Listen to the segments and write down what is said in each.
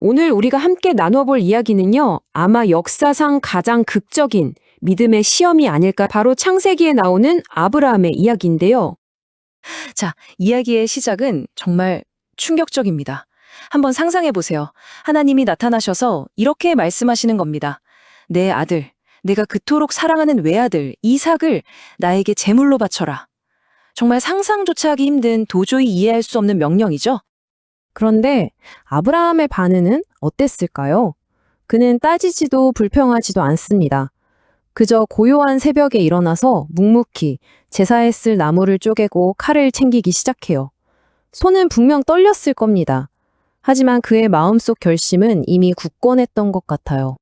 오늘 우리가 함께 나눠볼 이야기는요, 아마 역사상 가장 극적인 믿음의 시험이 아닐까 바로 창세기에 나오는 아브라함의 이야기인데요. 자, 이야기의 시작은 정말 충격적입니다. 한번 상상해 보세요. 하나님이 나타나셔서 이렇게 말씀하시는 겁니다. 내 아들, 내가 그토록 사랑하는 외아들 이삭을 나에게 제물로 바쳐라. 정말 상상조차 하기 힘든 도저히 이해할 수 없는 명령이죠. 그런데 아브라함의 반응은 어땠을까요? 그는 따지지도 불평하지도 않습니다. 그저 고요한 새벽에 일어나서 묵묵히 제사에 쓸 나무를 쪼개고 칼을 챙기기 시작해요. 손은 분명 떨렸을 겁니다. 하지만 그의 마음속 결심은 이미 굳건했던 것 같아요.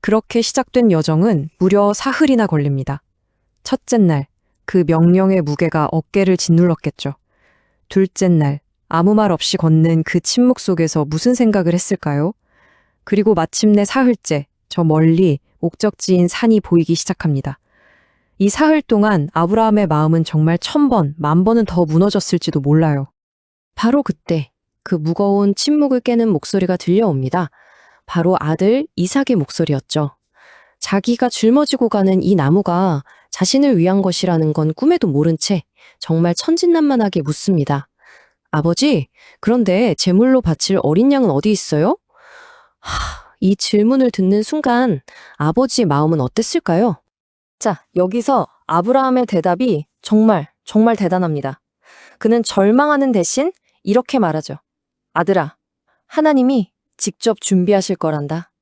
그렇게 시작된 여정은 무려 사흘이나 걸립니다. 첫째 날, 그 명령의 무게가 어깨를 짓눌렀겠죠. 둘째 날, 아무 말 없이 걷는 그 침묵 속에서 무슨 생각을 했을까요? 그리고 마침내 사흘째, 저 멀리 목적지인 산이 보이기 시작합니다. 이 사흘 동안 아브라함의 마음은 정말 천 번, 만 번은 더 무너졌을지도 몰라요. 바로 그때 그 무거운 침묵을 깨는 목소리가 들려옵니다. 바로 아들 이삭의 목소리였죠. 자기가 짊어지고 가는 이 나무가 자신을 위한 것이라는 건 꿈에도 모른 채 정말 천진난만하게 묻습니다. 아버지, 그런데 제물로 바칠 어린 양은 어디 있어요? 하, 이 질문을 듣는 순간 아버지의 마음은 어땠을까요? 자, 여기서 아브라함의 대답이 정말, 정말 대단합니다. 그는 절망하는 대신 이렇게 말하죠. 아들아, 하나님이 직접 준비하실 거란다.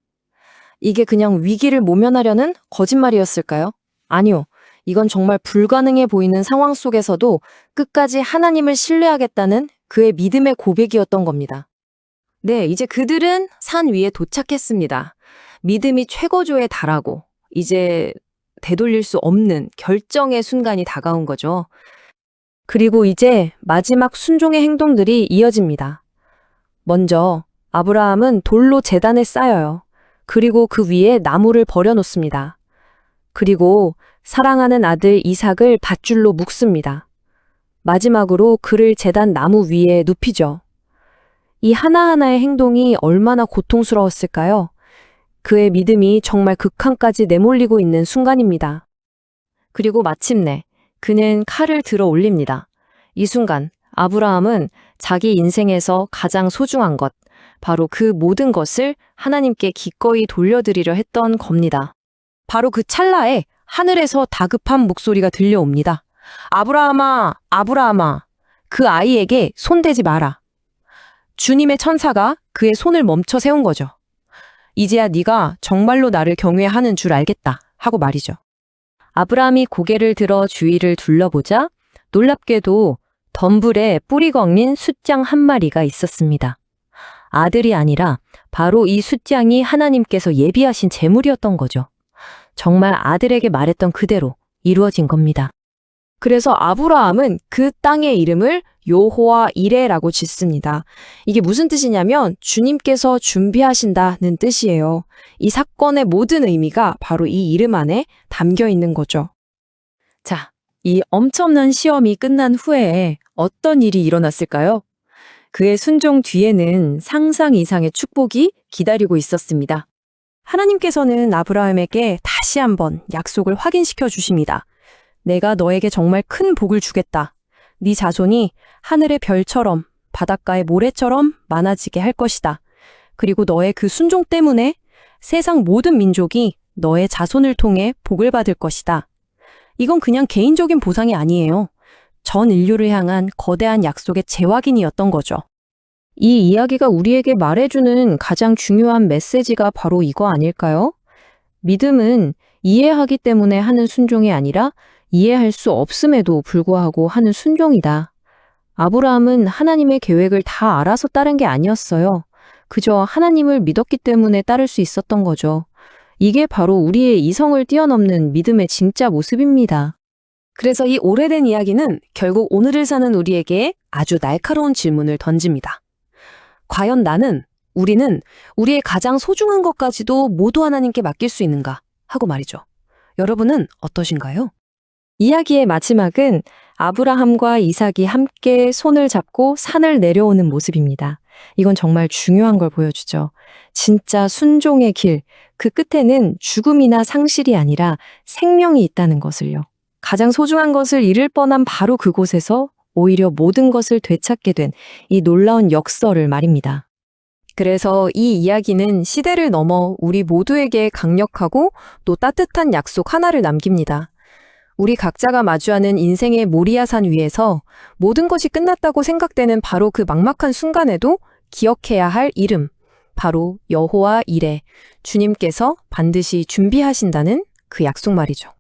이게 그냥 위기를 모면하려는 거짓말이었을까요? 아니요. 이건 정말 불가능해 보이는 상황 속에서도 끝까지 하나님을 신뢰하겠다는 그의 믿음의 고백이었던 겁니다. 네, 이제 그들은 산 위에 도착했습니다. 믿음이 최고조에 달하고 이제 되돌릴 수 없는 결정의 순간이 다가온 거죠. 그리고 이제 마지막 순종의 행동들이 이어집니다. 먼저 아브라함은 돌로 재단을 쌓여요. 그리고 그 위에 나무를 버려놓습니다. 그리고 사랑하는 아들 이삭을 밧줄로 묶습니다. 마지막으로 그를 재단 나무 위에 눕히죠. 이 하나하나의 행동이 얼마나 고통스러웠을까요? 그의 믿음이 정말 극한까지 내몰리고 있는 순간입니다. 그리고 마침내 그는 칼을 들어 올립니다. 이 순간 아브라함은 자기 인생에서 가장 소중한 것, 바로 그 모든 것을 하나님께 기꺼이 돌려드리려 했던 겁니다. 바로 그 찰나에 하늘에서 다급한 목소리가 들려옵니다. 아브라함아, 아브라함아, 그 아이에게 손대지 마라. 주님의 천사가 그의 손을 멈춰 세운 거죠. 이제야 네가 정말로 나를 경외하는 줄 알겠다 하고 말이죠. 아브라함이 고개를 들어 주위를 둘러보자 놀랍게도 덤불에 뿌리 걸린 숫장 한 마리가 있었습니다. 아들이 아니라 바로 이 숫장이 하나님께서 예비하신 재물이었던 거죠. 정말 아들에게 말했던 그대로 이루어진 겁니다. 그래서 아브라함은 그 땅의 이름을 요호와 이레라고 짓습니다. 이게 무슨 뜻이냐면 주님께서 준비하신다는 뜻이에요. 이 사건의 모든 의미가 바로 이 이름 안에 담겨 있는 거죠. 자, 이 엄청난 시험이 끝난 후에 어떤 일이 일어났을까요? 그의 순종 뒤에는 상상 이상의 축복이 기다리고 있었습니다. 하나님께서는 아브라함에게 다시 한번 약속을 확인시켜 주십니다. 내가 너에게 정말 큰 복을 주겠다. 네 자손이 하늘의 별처럼 바닷가의 모래처럼 많아지게 할 것이다. 그리고 너의 그 순종 때문에 세상 모든 민족이 너의 자손을 통해 복을 받을 것이다. 이건 그냥 개인적인 보상이 아니에요. 전 인류를 향한 거대한 약속의 재확인이었던 거죠. 이 이야기가 우리에게 말해주는 가장 중요한 메시지가 바로 이거 아닐까요? 믿음은 이해하기 때문에 하는 순종이 아니라 이해할 수 없음에도 불구하고 하는 순종이다. 아브라함은 하나님의 계획을 다 알아서 따른 게 아니었어요. 그저 하나님을 믿었기 때문에 따를 수 있었던 거죠. 이게 바로 우리의 이성을 뛰어넘는 믿음의 진짜 모습입니다. 그래서 이 오래된 이야기는 결국 오늘을 사는 우리에게 아주 날카로운 질문을 던집니다. 과연 나는, 우리는 우리의 가장 소중한 것까지도 모두 하나님께 맡길 수 있는가? 하고 말이죠. 여러분은 어떠신가요? 이야기의 마지막은 아브라함과 이삭이 함께 손을 잡고 산을 내려오는 모습입니다. 이건 정말 중요한 걸 보여주죠. 진짜 순종의 길, 그 끝에는 죽음이나 상실이 아니라 생명이 있다는 것을요. 가장 소중한 것을 잃을 뻔한 바로 그곳에서 오히려 모든 것을 되찾게 된 이 놀라운 역설을 말입니다. 그래서 이 이야기는 시대를 넘어 우리 모두에게 강력하고 또 따뜻한 약속 하나를 남깁니다. 우리 각자가 마주하는 인생의 모리아산 위에서 모든 것이 끝났다고 생각되는 바로 그 막막한 순간에도 기억해야 할 이름, 바로 여호와 이레, 주님께서 반드시 준비하신다는 그 약속 말이죠.